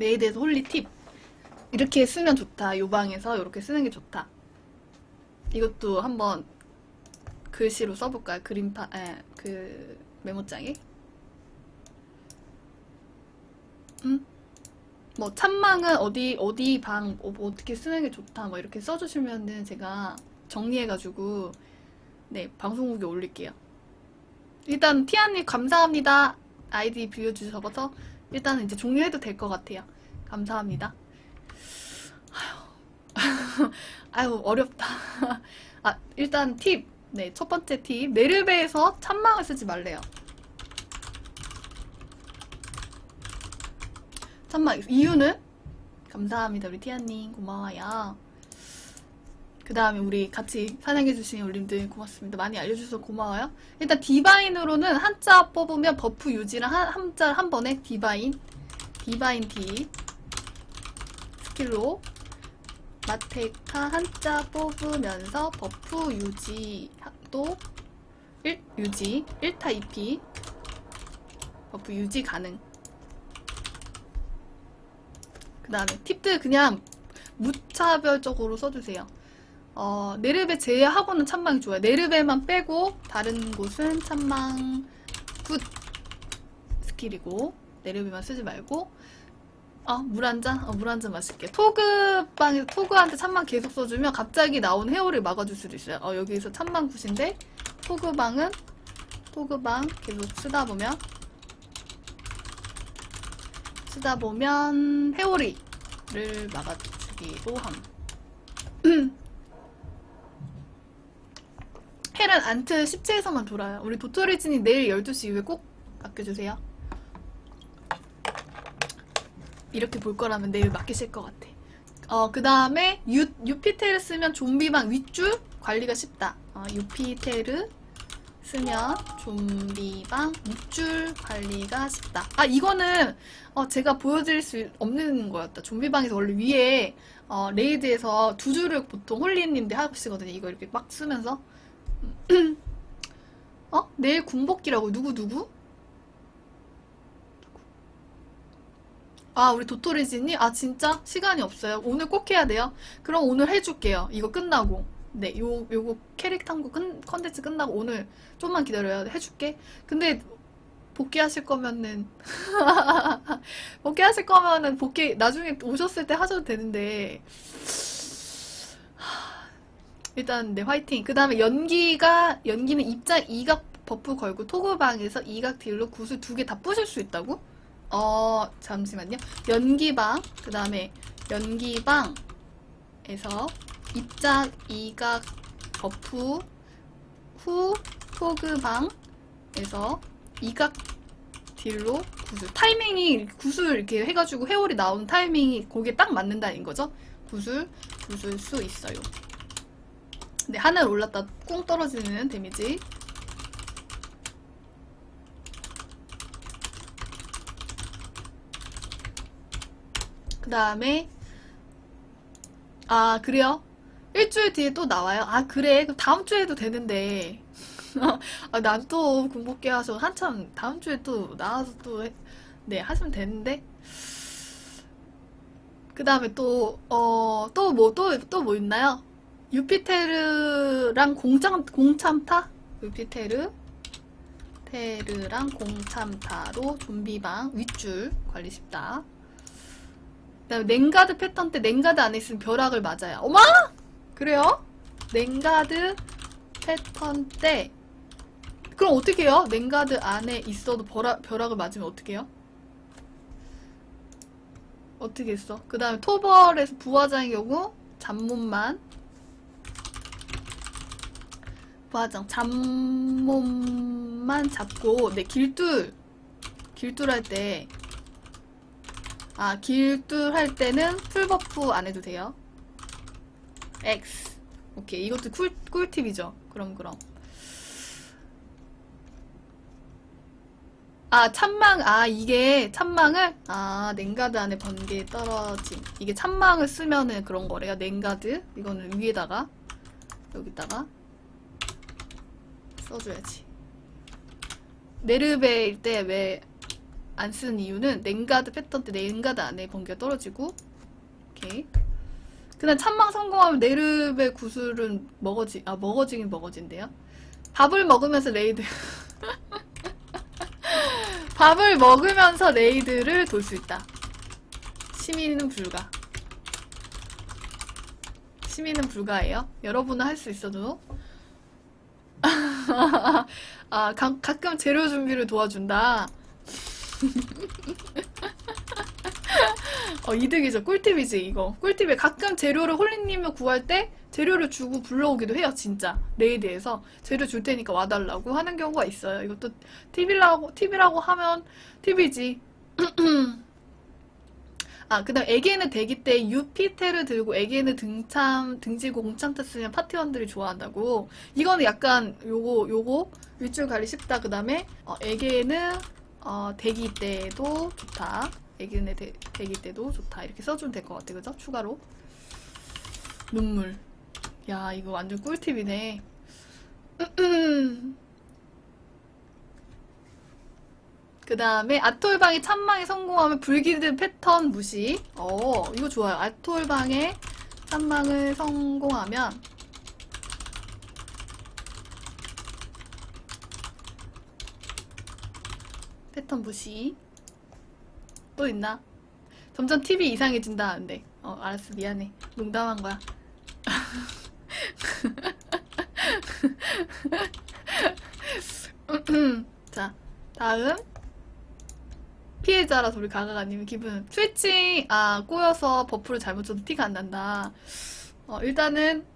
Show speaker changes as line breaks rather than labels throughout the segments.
메이드에서 홀리 팁. 이렇게 쓰면 좋다. 요 방에서 이렇게 쓰는 게 좋다. 이것도 한번 글씨로 써볼까요? 그림파, 에, 그 메모장에. 음? 뭐 찬망은 어디 어디 방 어, 뭐 어떻게 쓰는 게 좋다. 뭐 이렇게 써주시면은 제가 정리해가지고 네 방송국에 올릴게요. 일단 티아님 감사합니다. 아이디 빌려주셔서 일단 이제 종료해도 될 것 같아요. 감사합니다. 아유, 아유 어렵다. 아 일단 팁. 네, 첫 번째 팁. 네르베에서 찬망을 쓰지 말래요. 찬망 이유는 감사합니다 우리 티아님 고마워요. 그 다음에 우리 같이 사냥해주신 올림들 고맙습니다. 많이 알려주셔서 고마워요. 일단 디바인으로는 한자 뽑으면 버프 유지랑 한, 한자 한 번에 디바인, 디바인 D 스킬로 마테카 한자 뽑으면서 버프 유지도 1 유지 1타 2피 버프 유지 가능. 그 다음에 팁들 그냥 무차별적으로 써주세요. 어, 네르베 제외하고는 찬망이 좋아요. 네르베만 빼고 다른 곳은 찬망 굿 스킬이고 네르베만 쓰지 말고 어, 물한 잔? 어, 물 한 잔 마실게. 토그방에서 토그한테 찬망 계속 써주면 갑자기 나온 헤어를 막아줄 수도 있어요. 어, 여기서 찬망 굿인데 토그방은 토그방 계속 쓰다 보면 쓰다 보면 회오리를 막아주기도 함. 헤란 안트 17에서만 돌아요. 우리 도토리진이 내일 12시 이후에 꼭 맡겨주세요. 이렇게 볼 거라면 내일 맡기실 것 같아. 어, 그 다음에 유, 유피테를 쓰면 좀비방 윗줄 관리가 쉽다. 어, 유피테르 쓰면 좀비방 윗줄 관리가 쉽다. 아, 이거는 어, 제가 보여드릴 수 없는 거였다. 좀비방에서 원래 위에 어, 레이드에서 두 줄을 보통 홀리님들 하시거든요. 이거 이렇게 막 쓰면서. 어? 내일 군복기라고 누구 누구? 아 우리 도토리진이 아 진짜 시간이 없어요. 오늘 꼭 해야 돼요. 그럼 오늘 해줄게요. 이거 끝나고 네 요 요거 캐릭터 한거 컨텐츠 끝나고 오늘 좀만 기다려야 해줄게. 근데 복귀하실 거면은 복귀하실 거면은 복귀 나중에 오셨을 때 하셔도 되는데 일단 네 화이팅. 그 다음에 연기가 연기는 입장 2각 버프 걸고 토그방에서 2각 딜로 구슬 두 개 다 부실 수 있다고? 어 잠시만요. 연기방 그 다음에 연기방에서 입장 2각 버프 후 토그방에서 2각 딜로 구슬 타이밍이 구슬 이렇게 해가지고 회오리 나오는 타이밍이 거기에 딱 맞는다는 거죠. 구슬 부술 수 있어요. 네, 하늘 올랐다 꽁 떨어지는 데미지. 그 다음에, 아, 그래요? 일주일 뒤에 또 나와요? 아, 그래. 그럼 다음 주에도 되는데. 아, 난또 군복기 하셔. 한참 다음 주에 또 나와서 또, 해- 네, 하시면 되는데. 그 다음에 또, 어, 또 뭐, 또, 또뭐 있나요? 유피테르랑 공참, 공참타? 유피테르, 테르랑 공참타로 좀비방 윗줄 관리 쉽다. 그다음에 냉가드 패턴 때 냉가드 안에 있으면 벼락을 맞아요. 어마! 그래요? 냉가드 패턴 때 그럼 어떻게 해요? 냉가드 안에 있어도 벼락, 벼락을 맞으면 어떻게 해요? 어떻게 했어? 그 다음에 토벌에서 부화장의 경우 잡몸만 부화장 잡몸만 잡고 네 길뚫 길뚫 할때 아 길뚫 할 때는 풀버프 안 해도 돼요. X. 오케이. 이것도 꿀, 꿀팁이죠. 그럼 그럼. 아 참망. 아 이게 참망을? 아 냉가드 안에 번개에 떨어짐 이게 참망을 쓰면은 그런 거래요. 냉가드. 이거는 위에다가 여기다가 써줘야지. 네르베일 때 왜 안 쓰는 이유는 냉가드 패턴 때 냉가드 안에 번개가 떨어지고 오케이. 그다음 참망 성공하면 네르베 구슬은 먹어지 아 먹어지긴 먹어진대요. 밥을 먹으면서 레이드. 밥을 먹으면서 레이드를 돌 수 있다. 시민은 불가. 시민은 불가예요. 여러분은 할 수 있어도 아 가, 가끔 재료 준비를 도와준다 어, 이득이죠. 꿀팁이지, 이거. 꿀팁에 가끔 재료를 홀리님을 구할 때 재료를 주고 불러오기도 해요, 진짜. 레이드에서. 재료 줄 테니까 와달라고 하는 경우가 있어요. 이것도 팁이라고, 팁이라고 하면 팁이지. 아, 그 다음 에게는 대기 때 유피테를 들고 에게는 등참, 등지고 공창타 쓰면 파티원들이 좋아한다고. 이거는 약간 요거, 요거 윗줄 가리 쉽다. 그 다음에 어, 에게는 어, 대기 때도 좋다. 애기네 대, 대기 때도 좋다. 이렇게 써주면 될 것 같아. 그죠? 추가로. 눈물. 야, 이거 완전 꿀팁이네. 그 다음에 아톨방에 참망에 성공하면 불기드 패턴 무시. 어, 이거 좋아요. 아톨방에 참망을 성공하면 패턴 무시. 또 있나? 점점 TV 이상해진다는데. 어, 알았어. 미안해. 농담한 거야. 자, 다음. 피해자라서 우리 가가가님 기분. 스위칭, 아, 꼬여서 버프를 잘못 줘도 티가 안 난다. 어, 일단은.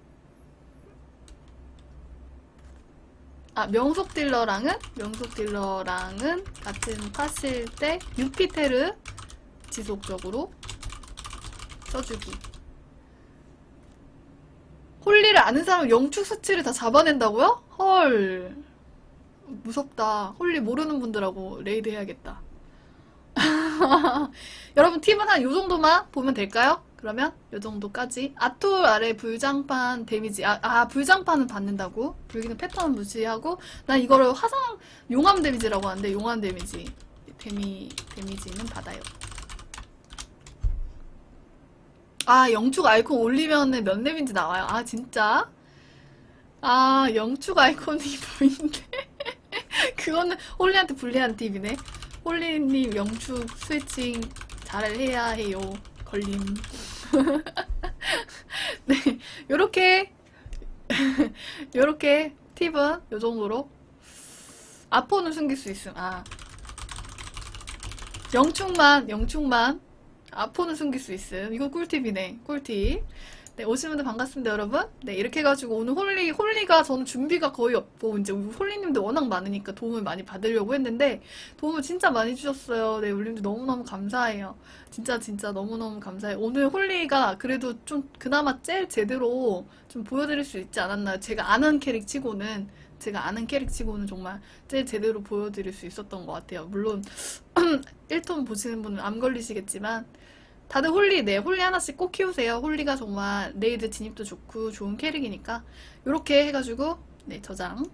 아, 명속 딜러랑은? 명속 딜러랑은 같은 팟일 때 유피테르 지속적으로 써주기. 홀리를 아는 사람 영축 수치를 다 잡아낸다고요? 헐. 무섭다. 홀리 모르는 분들하고 레이드 해야겠다. 여러분 팁은 한 요 정도만 보면 될까요? 그러면 요 정도까지 아톨 아래 불장판 데미지 아, 아 불장판은 받는다고 불기는 패턴 무시하고 난 이거를 화상 용암 데미지라고 하는데 용암 데미지 데미 데미지는 받아요. 아 영축 아이콘 올리면은 몇 렙인지 나와요. 아 진짜? 아 영축 아이콘이 보이는데 그거는 홀리한테 불리한 팁이네. 홀리님 영축 스위칭 잘 해야 해요. 걸림. 네, 요렇게 요렇게 팁은 요 정도로 아포는 숨길 수 있음. 아 영축만 영축만 아포는 숨길 수 있음. 이거 꿀팁이네. 꿀팁. 네, 오신 분들 반갑습니다, 여러분. 네, 이렇게 해가지고 오늘 홀리, 홀리가 저는 준비가 거의 없고, 이제 우리 홀리님도 워낙 많으니까 도움을 많이 받으려고 했는데, 도움을 진짜 많이 주셨어요. 네, 울림도 너무너무 감사해요. 진짜, 진짜 너무너무 감사해요. 오늘 홀리가 그래도 좀 그나마 제일 제대로 좀 보여드릴 수 있지 않았나요? 제가 아는 캐릭 치고는, 제가 아는 캐릭 치고는 정말 제일 제대로 보여드릴 수 있었던 것 같아요. 물론, 1톤 보시는 분은 암 걸리시겠지만, 다들 홀리, 네, 홀리 하나씩 꼭 키우세요. 홀리가 정말 레이드 진입도 좋고 좋은 캐릭이니까. 요렇게 해가지고, 네, 저장